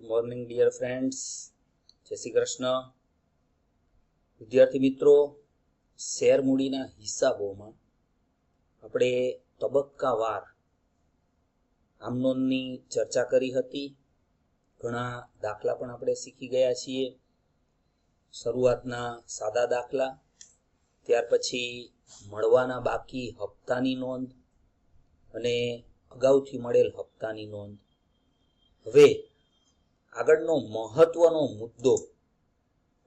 Morning dear friends જય શ્રી કૃષ્ણ. વિદ્યાર્થી મિત્રો, શેર મૂડીના હિસાબોમાં આપણે તબક્કાવાર આમનોનની ચર્ચા કરી હતી. ઘણા દાખલા પણ આપણે શીખી ગયા છીએ. શરૂઆતના સાદા દાખલા, ત્યાર પછી મળવાના બાકી હપ્તાની નોંધ અને અગાઉથી મળેલ હપ્તાની નોંધ. હવે આગળનો મહત્વનો મુદ્દો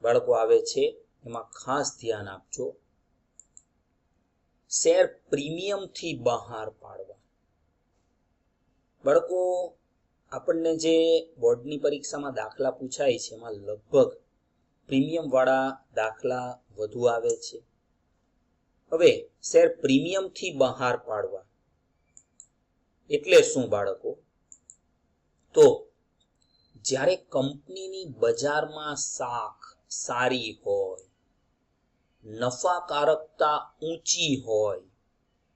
બાળકો આવે છે, એમાં ખાસ ધ્યાન આપજો. શેર પ્રીમિયમથી બહાર પાડવા. બાળકો, આપણને જે બોર્ડની પરીક્ષામાં દાખલા પૂછાય છે, એમાં લગભગ પ્રીમિયમવાળા દાખલા વધુ આવે છે. હવે, શેર પ્રીમિયમથી બહાર પાડવા. એટલે શું બાળકો? તો જ્યારે કંપનીની બજારમાં સાખ સારી હોય, નફાકારકતા ઊંચી હોય,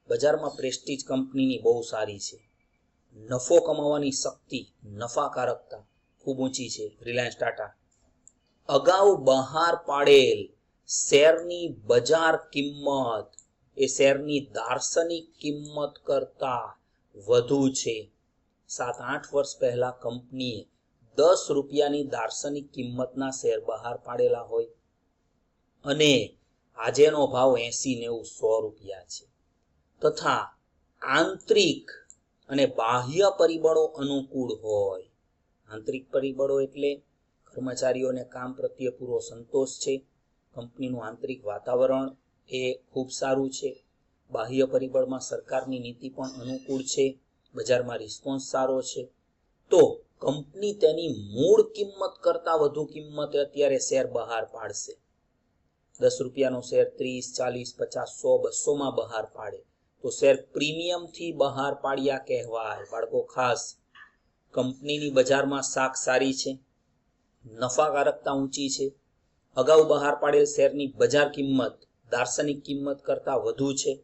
બજારમાં પ્રેસ્ટીજ કંપનીની બહુ સારી છે. નફો કમાવાની શક્તિ, નફાકારકતા ખૂબ ઊંચી છે રિલાયન્સ ટાટા. અગાઉ બહાર પાડેલ શેરની બજાર કિંમત એ શેરની દાર્શનિક કિંમત કરતાં વધુ છે. સાત આઠ વર્ષ પહેલા કંપનીએ દસ રૂપિયાની દાર્શનિક કિંમતના શેર બહાર પાડેલા હોય અને આજેનો ભાવ એસી નેવું સો રૂપિયા છે. તથા આંતરિક અને બાહ્ય પરિબળો અનુકૂળ હોય. આંતરિક પરિબળો એટલે કર્મચારીઓને કામ પ્રત્યે પૂરો સંતોષ છે. કંપનીનું આંતરિક વાતાવરણ એ ખૂબ સારું છે. બાહ્ય પરિબળમાં સરકારની નીતિ પણ અનુકૂળ છે. બજારમાં રિસ્પોન્સ સારો છે. તો કંપની તેની મૂળ કિંમત કરતાં વધુ કિંમતે અત્યારે શેર બહાર પાડશે. દસ રૂપિયાનો શેર ત્રીસ, ચાલીસ, પચાસ, સો, બસોમાં બહાર પાડે. તો શેર પ્રીમિયમથી બહાર પાડ્યા કહેવાય. બાળકો, ખાસ કંપનીની બજારમાં શાક સારી છે, નફાકારકતા ઊંચી છે. અગાઉ બહાર પાડેલ શેરની બજાર કિંમત, દાર્શનિક કિંમત કરતાં વધુ છે.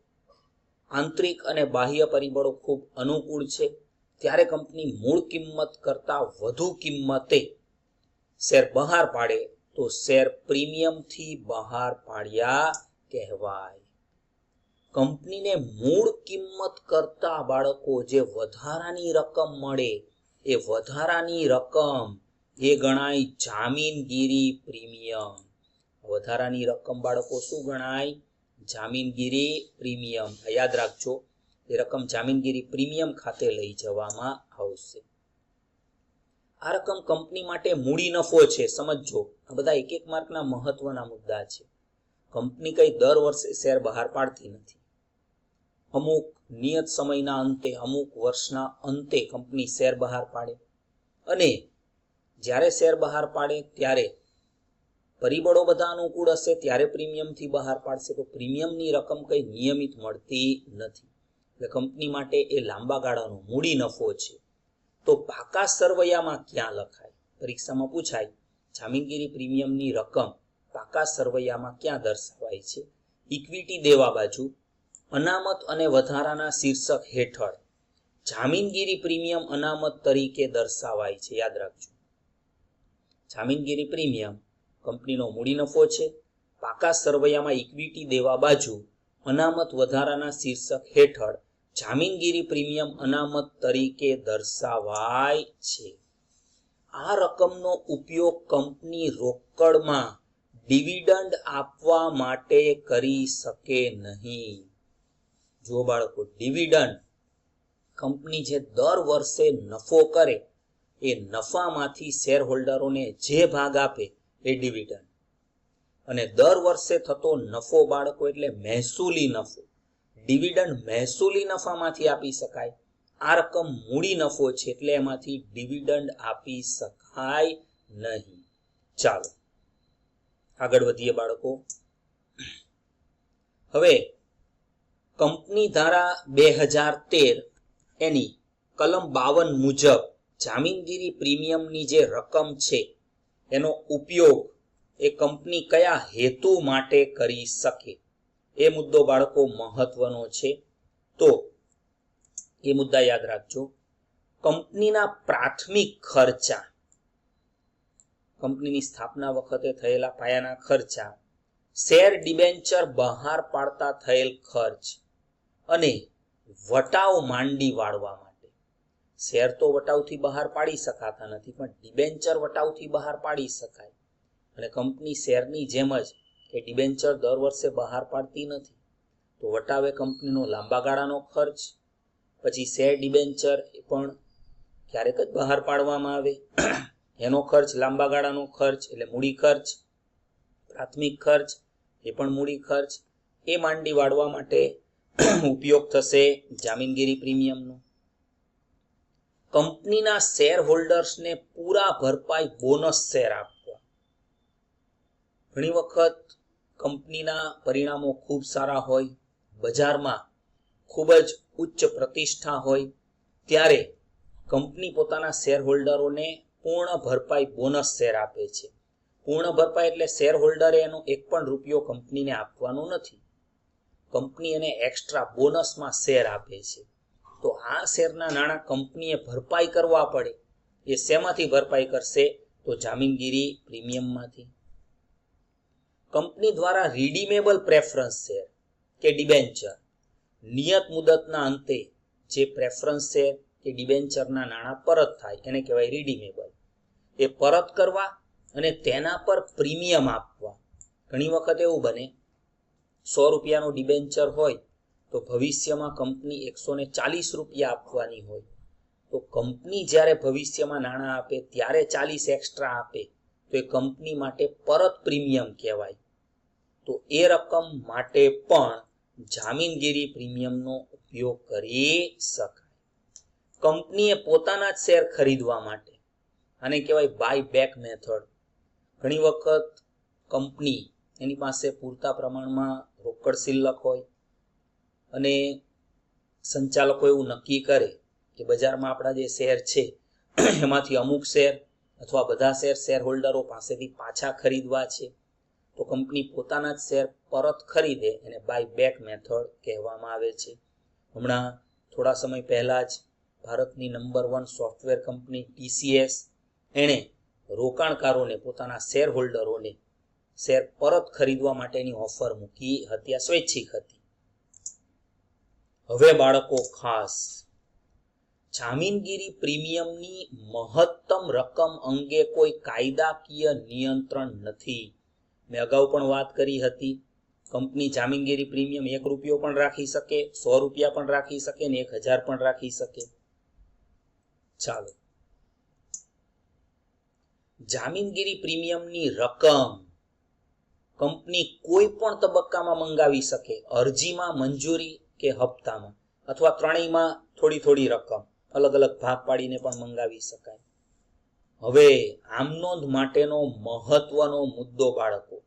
આંતરિક અને બાહ્ય પરિબળો ખૂબ અનુકૂળ છે. ત્યારે કંપની મૂળ કિંમત કરતાં વધુ કિંમતે શેર બહાર પાડે, તો શેર પ્રીમિયમથી બહાર પાડ્યા કહેવાય. કંપનીને મૂળ કિંમત કરતા બાળકો જે વધારાની રકમ મળે, એ વધારાની રકમ એ ગણાય જામીનગીરી પ્રીમિયમ. વધારાની રકમ બાળકો શું ગણાય? જામીનગીરી પ્રીમિયમ. યાદ રાખજો એ રકમ જામીનગીરી પ્રીમિયમ ખાતે લઈ જવામાં આવશે. આ રકમ કંપની માટે મૂડી નફો છે, સમજજો. આ બધા એક એક માર્કના મહત્વના મુદ્દા છે. કંપની કઈ દર વર્ષે શેર બહાર પાડતી નથી. અમુક નિયત સમયના અંતે, અમુક વર્ષના અંતે કંપની શેર બહાર પાડે. અને જ્યારે શેર બહાર પાડે, ત્યારે પરિબળો બધા અનુકૂળ હશે, ત્યારે પ્રીમિયમથી બહાર પાડશે. તો પ્રીમિયમની રકમ કંઈ નિયમિત મળતી નથી. એટલે કંપની માટે એ લાંબા ગાળાનો મૂડી નફો છે. તો પાકા સરવૈયામાં ક્યાં લખાય? પરીક્ષામાં પૂછાય, જામીનગીરી પ્રીમિયમની રકમ પાકા સરવૈયામાં ક્યાં દર્શાવાય છે? ઇક્વિટી દેવા બાજુ, અનામત અને વધારાના શીર્ષક હેઠળ, જામીનગીરી પ્રીમિયમ અનામત તરીકે દર્શાવાય છે. યાદ રાખજો. જામીનગીરી પ્રીમિયમ કંપનીનો મૂડી નફો છે. પાકા સરવૈયામાં ઇક્વિટી દેવા બાજુ, અનામત વધારાના શીર્ષક હેઠળ જામીનગીરી પ્રીમિયમ અનામત તરીકે દર્શાવાય છે. આ રકમનો ઉપયોગ કંપની રોકડમાં ડિવિડન્ડ આપવા માટે કરી શકે નહીં. જો બાળકો, ડિવિડન્ડ કંપની જે દર વર્ષે નફો કરે, એ નફામાંથી શેર હોલ્ડરોને જે ભાગ આપે એ ડિવિડન્ડ. અને દર વર્ષે થતો નફો બાળકો, એટલે મહેસૂલી નફો. ડિવિડન્ડ મહેસૂલી નફામાંથી આપી શકાય. આ રકમ મૂડી નફો છે એટલે એમાંથી ડિવિડન્ડ આપી શકાય નહીં. ચાલો, આગળ વધીએ બાળકો. હવે, કંપની ધારા બે હજાર તેર એની કલમ બાવન મુજબ જામીનગીરી પ્રીમિયમની જે રકમ છે, એનો ઉપયોગ એ કંપની કયા હેતુ માટે કરી શકે? એ મુદ્દો બાળકો મહત્વનો છે. તો એ મુદ્દા યાદ રાખજો. કંપનીના પ્રાથમિક ખર્ચા, કંપનીની સ્થાપના વખતે થયેલા પાયાના ખર્ચા, શેર ડિબેન્ચર બહાર પાડતા થયેલ ખર્ચ અને વટાવ માંડી વાળવા માટે. શેર તો વટાવથી બહાર પાડી શકાતા નથી, પણ ડિબેન્ચર વટાવથી બહાર પાડી શકાય. અને કંપની શેરની જેમ જ કે ડિબેન્ચર દર વર્ષે બહાર પાડતી નથી. તો વટાવે કંપનીનો લાંબા ગાળાનો ખર્ચ, પછી શેર ડિબેન્ચર એ પણ ક્યારેક જ બહાર પાડવામાં આવે. એનો ખર્ચ, લાંબા ગાળાનો ખર્ચ, એટલે મૂડી ખર્ચ, પ્રાથમિક ખર્ચ, એ પણ મૂડી ખર્ચ, એ માંડી વાળવા માટે ઉપયોગ થશે જામીનગીરી પ્રીમિયમનો. કંપનીના શેર હોલ્ડર્સને પૂરા ભરપાઈ બોનસ શેર આપવા. ઘણી વખત કંપનીના પરિણામો ખૂબ સારા હોય, બજારમાં ખૂબ જ ઉચ્ચ પ્રતિષ્ઠા હોય, ત્યારે કંપની પોતાના શેર હોલ્ડરોને પૂર્ણ ભરપાઈ બોનસ શેર આપે છે. પૂર્ણ ભરપાઈ એટલે શેર હોલ્ડરે એનો એક પણ રૂપિયો કંપનીને આપવાનો નથી. કંપની એને એક્સ્ટ્રા બોનસમાં શેર આપે છે. તો આ શેરના નાણાં કંપનીએ ભરપાઈ કરવા પડે, એ શેમાંથી ભરપાઈ કરશે? તો જામીનગીરી પ્રીમિયમમાંથી. કંપની દ્વારા રિડીમેબલ પ્રેફરન્સ શેર કે ડિબેન્ચર નિયત મુદતના અંતે જે પ્રેફરન્સ શેર કે ડિબેન્ચરના નાણાં પરત થાય, એને કહેવાય રિડીમેબલ એ પરત કરવા અને તેના પર પ્રીમિયમ આપવા. ઘણી વખત એવું બને, સો રૂપિયાનું ડિબેન્ચર હોય, તો ભવિષ્યમાં કંપની એકસો ને ચાલીસ રૂપિયા આપવાની હોય. તો કંપની જ્યારે ભવિષ્યમાં નાણાં આપે, ત્યારે ચાલીસ એક્સ્ટ્રા આપે. તો એ કંપની માટે પરત પ્રીમિયમ કહેવાય. તો એ રકમ માટે પણ જામીનગીરી પ્રીમિયમનો ઉપયોગ કરી શકાય. કંપનીએ પોતાના જ શેર ખરીદવા માટે, આને કહેવાય બાય બેક મેથડ ઘણી વખત કંપની એની પાસે પૂરતા પ્રમાણમાં રોકડ શિલ્લક હોય અને સંચાલકો એવું નક્કી કરે કે બજારમાં આપણા જે શેર છે, એમાંથી અમુક શેર અથવા બધા શેર શેર હોલ્ડરો પાસેથી પાછા ખરીદવા છે, તો કંપની પોતાના જ શેર પરત ખરીદે એને બાય બેક મેથડ કહેવામાં આવે છે. હમણાં થોડા સમય પહેલા જ ભારતની number one software company TCS એણે રોકાણકારોને, પોતાના શેર હોલ્ડરોને શેર પરત ખરીદવા માટેની ઓફર મૂકી હતી, આ સ્વૈચ્છિક હતી. હવે બાળકો ખાસ જામીનગીરી પ્રીમિયમની મહત્તમ રકમ અંગે કોઈ કાયદાકીય નિયંત્રણ નથી. મેં અગાઉ પણ વાત કરી હતી. કંપની જામીનગીરી પ્રીમિયમ એક રૂપિયો પણ રાખી શકે, સો રૂપિયા પણ રાખી શકે ને એક હજાર પણ રાખી શકે. ચાલો. જામીનગીરી પ્રીમિયમની રકમ કંપની કોઈ પણ તબક્કામાં મંગાવી શકે, અરજીમાં મંજૂરી કે હપ્તામાં, અથવા ત્રણેયમાં થોડી થોડી રકમ. અલગ અલગ ભાગ પાડીને પણ મંગાવી શકાય. હવે આમનોંધ માટેનો મહત્વનો મુદ્દો બાળકો.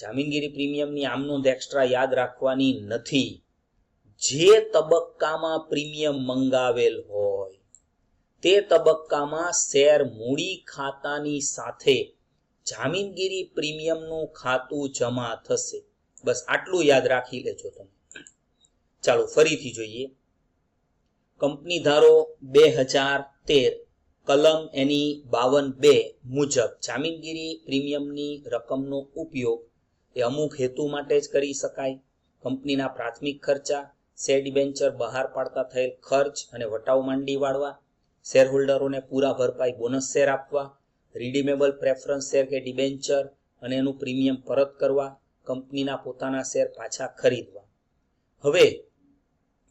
જામીનગીરી પ્રીમિયમની આમનોંધ એક્સ્ટ્રા યાદ રાખવાની નથી. જે તબક્કામાં પ્રીમિયમ મંગાવેલ હોય, તે તબક્કામાં શેર મૂડી ખાતાની સાથે જામીનગીરી પ્રીમિયમનું ખાતું જમા થશે. બસ આટલું યાદ રાખી લેજો તમે. ચાલો, ફરીથી જોઈએ. કંપની ધારો બે હજાર તેર, કલમ એની બાવન બે મુજબ જામીનગીરી પ્રીમિયમની રકમનો ઉપયોગ એ અમુક હેતુ માટે જ કરી શકાય. કંપનીના પ્રાથમિક ખર્ચા, શેર ડિબેન્ચર બહાર પાડતા થયેલ ખર્ચ અને વટાવ માંડી વાળવા શેર હોલ્ડરોને પૂરા ભરપાઈ બોનસ શેર આપવા, રિડીમેબલ પ્રેફરન્સ શેર કે ડિબેન્ચર અને એનું પ્રીમિયમ પરત કરવા, કંપનીના પોતાના શેર પાછા ખરીદવા. હવે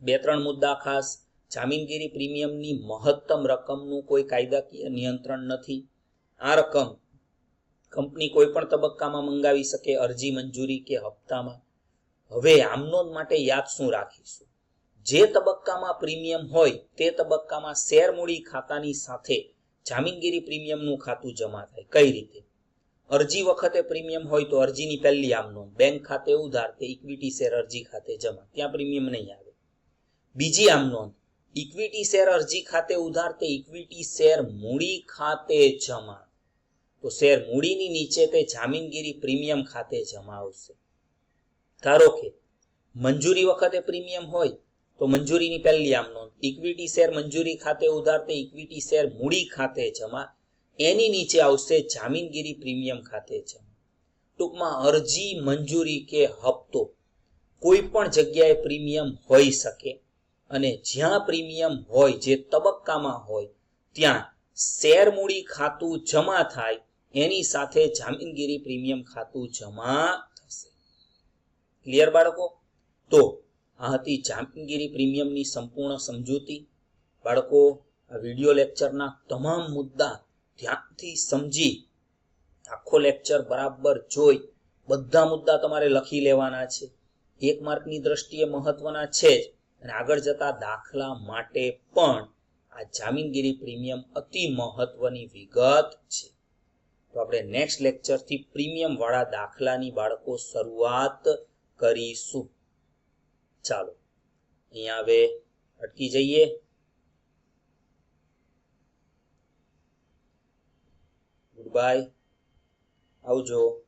બે ત્રણ મુદ્દા ખાસ જામીનગીરી પ્રીમિયમની મહત્તમ રકમનું કોઈ કાયદાકીય નિયંત્રણ નથી. આ રકમ કંપની કોઈ પણ તબક્કામાં મંગાવી શકે અરજી મંજૂરી કે હપ્તામાં. હવે આમનોંધ માટે યાદ શું રાખીશું? જે તબક્કામાં પ્રીમિયમ હોય તે તબક્કામાં શેર મૂડી ખાતાની સાથે જામીનગીરી પ્રીમિયમનું ખાતું જમા થાય. કઈ રીતે? અરજી વખતે પ્રીમિયમ હોય તો અરજીની પહેલી આમનોંધ બેંક ખાતે ઉધાર કે ઇક્વિટી શેર અરજી ખાતે જમા. ત્યાં પ્રીમિયમ નહીં આવે. બીજી આમનોંધ ઇક્વિટી શેર અરજી ખાતે ઉધાર તે ઇક્વિટી શેર મૂડી ખાતે જમા. તો શેર મૂડીની નીચે તે જામીનગીરી પ્રીમિયમ ખાતે જમા આવશે. ધારો કે મંજૂરી વખતે પ્રીમિયમ હોય, તો મંજૂરીની પહેલી આમ નોંધ. ઇક્વિટી શેર મંજૂરી ખાતે ઉધાર તે ઇક્વિટી શેર મૂડી ખાતે જમા. એની નીચે આવશે જામીનગીરી પ્રીમિયમ ખાતે જમા. ટૂંકમાં અરજી, મંજૂરી કે હપ્તો કોઈ પણ જગ્યાએ પ્રીમિયમ હોઈ શકે. અને જ્યાં પ્રીમિયમ હોય, જે તબક્કામાં હોય, ત્યાં શેર મૂડી ખાતું જમા થાય, એની સાથે જામીનગીરી પ્રીમિયમ ખાતું જમા થશે. ક્લિયર બાળકો? તો આ હતી જામીનગીરી પ્રીમિયમની સંપૂર્ણ સમજૂતી. બાળકો, આ વિડિયો લેક્ચરના તમામ મુદ્દા ધ્યાનથી સમજી, આખો લેક્ચર બરાબર જોઈ, બધા મુદ્દા તમારે લખી લેવાના છે. એક માર્કની દ્રષ્ટિએ મહત્વના છે જ. અને આગળ જતા દાખલા માટે પણ આ જામીનગીરી પ્રીમિયમ અતિ મહત્વની વિગત છે. તો આપણે નેક્સ્ટ લેક્ચરથી પ્રીમિયમવાળા દાખલાની બાળકો શરૂઆત કરીશું. ચાલો અહીંયા હવે અટકી જઈએ. ગુડ બાય આવજો.